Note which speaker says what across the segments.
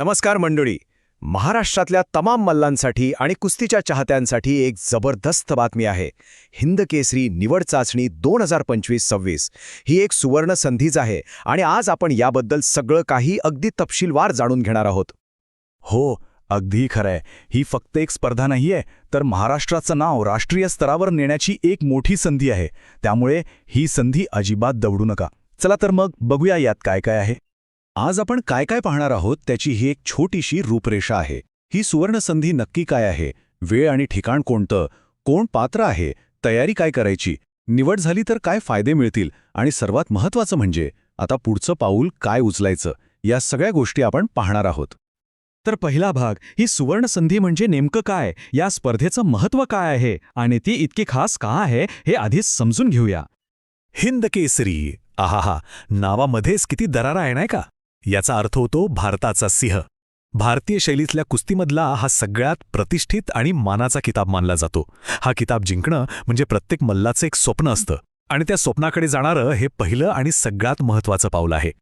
Speaker 1: नमस्कार मंडळी. महाराष्ट्रातल्या तमाम मल्लांसाठी आणि कुस्तीच्या चाहत्यांसाठी एक जबरदस्त बातमी आहे. हिंद केसरी निवड चाचणी दोन हजार पंचवीस सव्वीस ही एक सुवर्ण संधीच आहे आणि आज आपण याबद्दल सगळं काही अगदी तपशीलवार जाणून घेणार आहोत.
Speaker 2: हो अगदी खरंय ही फक्त एक स्पर्धा नाहीये तर महाराष्ट्राचं नाव राष्ट्रीय स्तरावर नेण्याची एक मोठी संधी आहे. त्यामुळे ही संधी अजिबात दवडू नका. चला तर मग बघूया यात काय काय आहे. आज आपण काय काय पाहणार आहोत त्याची ही एक छोटीशी रूपरेषा आहे. ही सुवर्णसंधी नक्की काय आहे? वेळ आणि ठिकाण कोणतं? कोण पात्र आहे? तयारी काय करायची? निवड झाली तर काय फायदे मिळतील? आणि सर्वात महत्त्वाचं म्हणजे आता पुढचं पाऊल काय उचलायचं? या सगळ्या गोष्टी आपण पाहणार आहोत. तर पहिला भाग ही सुवर्णसंधी म्हणजे नेमकं काय? या स्पर्धेचं महत्त्व काय आहे? आणि ती इतकी खास का आहे? हे आधीच समजून घेऊया. हिंद केसरी आहा नावामध्येच किती दरारा आहे नाही का? याचा अर्थ होतो भारताचा सिंह. भारतीय शैलीतल्या कुस्तीमधला हा सगळ्यात प्रतिष्ठित आणि मानाचा किताब मानला जातो. हा किताब जिंकणं म्हणजे प्रत्येक मल्लाचं एक स्वप्न असतं. आणि त्या स्वप्नाकडे जाणारं हे पहिलं आणि सगळ्यात महत्त्वाचं पाऊल आहे.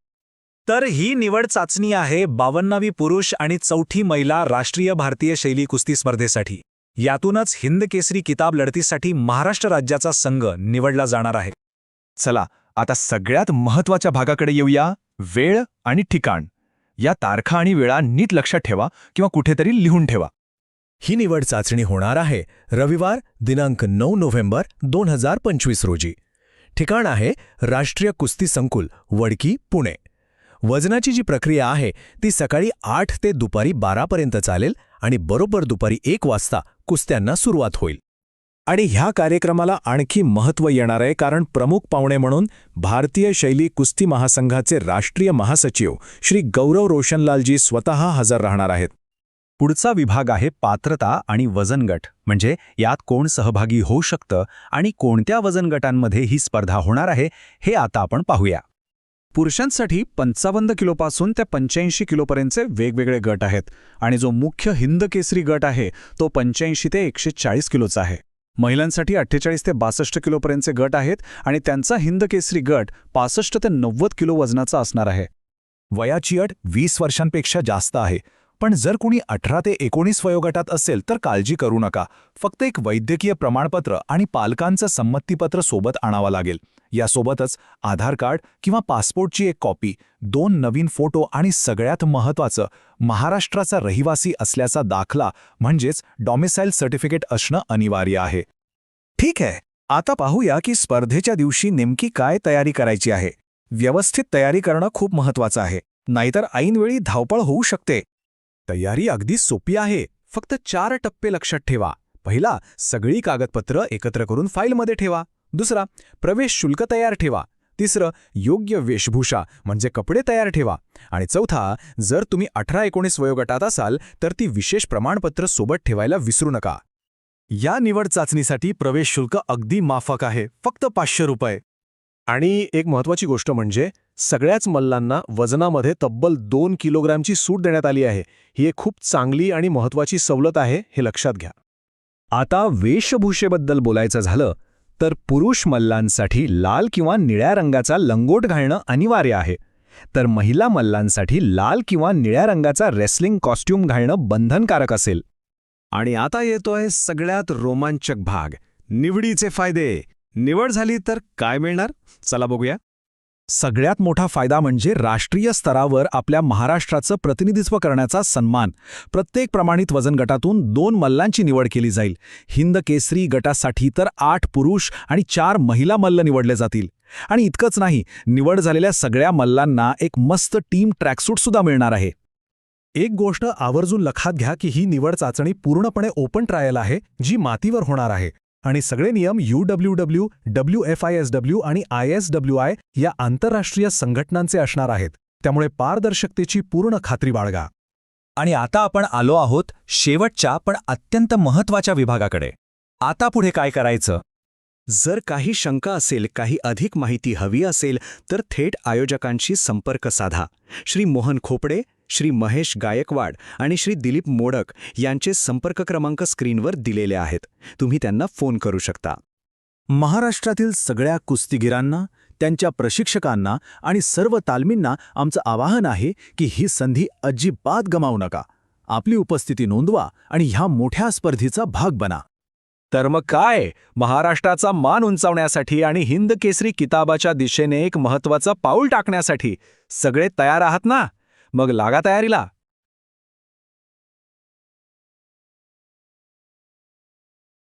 Speaker 3: तर ही निवड चाचणी आहे बावन्नावी पुरुष आणि चौथी महिला राष्ट्रीय भारतीय शैली कुस्ती स्पर्धेसाठी. यातूनच हिंद केसरी किताब लढतीसाठी महाराष्ट्र राज्याचा संघ निवडला जाणार आहे.
Speaker 1: चला आता सगळ्यात महत्त्वाच्या भागाकडे येऊया. वेळ आणि ठिकाण. या तारखा आणि वेळा नीट लक्षात ठेवा किंवा कुठेतरी लिहून ठेवा.
Speaker 4: ही निवड चाचणी होणार आहे रविवार दिनांक नऊ नोव्हेंबर दोन हजार पंचवीस रोजी. ठिकाण आहे राष्ट्रीय कुस्ती संकुल वडकी पुणे. वजनाची जी प्रक्रिया आहे ती सकाळी आठ ते दुपारी बारापर्यंत चालेल आणि बरोबर दुपारी एक वाजता कुस्त्यांना सुरुवात होईल. आणि ह्या कार्यक्रमाला आणखी महत्त्व येणार आहे कारण प्रमुख पाहुणे म्हणून भारतीय शैली कुस्ती महासंघाचे राष्ट्रीय महासचिव श्री गौरव रोशनलालजी स्वतः हजर राहणार आहेत.
Speaker 2: पुढचा विभाग आहे पात्रता आणि वजन गट. म्हणजे यात कोण सहभागी होऊ शकतं आणि कोणत्या वजन गटांमध्ये ही स्पर्धा होणार आहे हे आता आपण पाहूया.
Speaker 1: पुरुषांसाठी पंचावन्न किलोपासून ते पंच्याऐंशी किलोपर्यंतचे वेगवेगळे गट आहेत आणि जो मुख्य हिंद केसरी गट आहे तो पंच्याऐंशी ते एकशे चाळीस किलोचा आहे. महिलांसाठी अठ्ठेचाळीस ते बासष्ट किलोपर्यंतचे गट आहेत आणि त्यांचा हिंद केसरी गट पासष्ट ते नव्वद किलो वजनाचा असणार आहे.
Speaker 2: वयाची अट वीस वर्षांपेक्षा जास्त आहे. पण जर कुणी अठरा ते एकोणीस वयोगटात असेल तर काळजी करू नका. फक्त एक वैद्यकीय प्रमाणपत्र आणि पालकांचं संमतीपत्र सोबत आणावं लागेल. यासोबतच आधार कार्ड किंवा पासपोर्टची एक कॉपी दोन नवीन फोटो आणि सगळ्यात महत्त्वाचं महाराष्ट्राचा रहिवासी असल्याचा दाखला म्हणजेच डॉमिसाईल सर्टिफिकेट असणं अनिवार्य आहे.
Speaker 3: ठीक आहे आता पाहूया की स्पर्धेच्या दिवशी नेमकी काय तयारी करायची आहे. व्यवस्थित तयारी करणं खूप महत्वाचं आहे. नाहीतर ऐनवेळी धावपळ होऊ शकते.
Speaker 1: तयारी अगदी सोपी आहे. फक्त चार टप्पे लक्षात ठेवा. पहिला सगळी कागदपत्र एकत्र करून फाईलमध्ये ठेवा. दुसरा प्रवेश शुल्क तयार ठेवा. तिसरं योग्य वेशभूषा म्हणजे कपडे तयार ठेवा. आणि चौथा जर तुम्ही अठरा एकोणीस वयोगटात असाल तर ती विशेष प्रमाणपत्र सोबत ठेवायला विसरू नका.
Speaker 4: या निवड चाचणीसाठी प्रवेश शुल्क अगदी माफक आहे. फक्त पाचशे रुपये. आणि एक महत्त्वाची गोष्ट म्हणजे सगळ्याच मल्लांना वजनामध्ये तब्बल दोन किलोग्रॅमची सूट देण्यात आली आहे. ही एक खूप चांगली आणि महत्त्वाची सवलत आहे हे लक्षात घ्या.
Speaker 2: आता वेशभूषेबद्दल बोलायचं झालं तर पुरुष मल्लांसाठी लाल किंवा निळ्या रंगाचा लंगोट घालणं अनिवार्य आहे. तर महिला मल्लांसाठी लाल किंवा निळ्या रंगाचा रेसलिंग कॉस्ट्यूम घालणं बंधनकारक असेल.
Speaker 1: आणि आता येतोय सगळ्यात रोमांचक भाग निवडीचे फायदे. निवड झाली तर काय मिळणार? चला बघूया.
Speaker 2: सगळ्यात मोठा फायदा म्हणजे राष्ट्रीय स्तरावर आपल्या महाराष्ट्राचं प्रतिनिधित्व करण्याचा सन्मान. प्रत्येक प्रमाणित वजन गटातून दोन मल्लांची निवड केली जाईल. हिंद केसरी गटासाठी तर आठ पुरुष आणि चार महिला मल्ल निवडले जातील. आणि इतकंच नाही निवड झालेल्या सगळ्या मल्लांना एक मस्त टीम ट्रॅकसूटसुद्धा मिळणार आहे.
Speaker 4: एक गोष्ट आवर्जून लक्षात घ्या की ही निवड चाचणी पूर्णपणे ओपन ट्रायल आहे जी मातीवर होणार आहे. आणि सगळे नियम U W W W F I S W आणि आय एस डब्ल्यू आय या आंतरराष्ट्रीय संघटनांचे असणार आहेत. त्यामुळे पारदर्शकतेची पूर्ण खात्री बाळगा.
Speaker 3: आणि आता आपण आलो आहोत शेवटच्या पण अत्यंत महत्त्वाच्या विभागाकडे. आता पुढे काय करायचं?
Speaker 1: जर काही शंका असेल काही अधिक माहिती हवी असेल तर थेट आयोजकांशी संपर्क साधा. श्री मोहन खोपडे श्री महेश गायकवाड आणि श्री दिलीप मोडक यांचे संपर्क क्रमांक स्क्रीनवर दिलेले आहेत. तुम्ही त्यांना फोन करू शकता.
Speaker 4: महाराष्ट्रातील सगळ्या कुस्तीगिरांना
Speaker 2: त्यांच्या प्रशिक्षकांना आणि सर्व तालमींना आमचं आवाहन आहे की ही संधी अजिबात गमावू नका. आपली उपस्थिती नोंदवा आणि ह्या मोठ्या स्पर्धेचा भाग बना.
Speaker 1: तर मग काय? महाराष्ट्राचा मान उंचावण्यासाठी आणि हिंद केसरी किताबाच्या दिशेने एक महत्वाचं पाऊल टाकण्यासाठी सगळे तयार आहात ना? मग लागा तयारीला.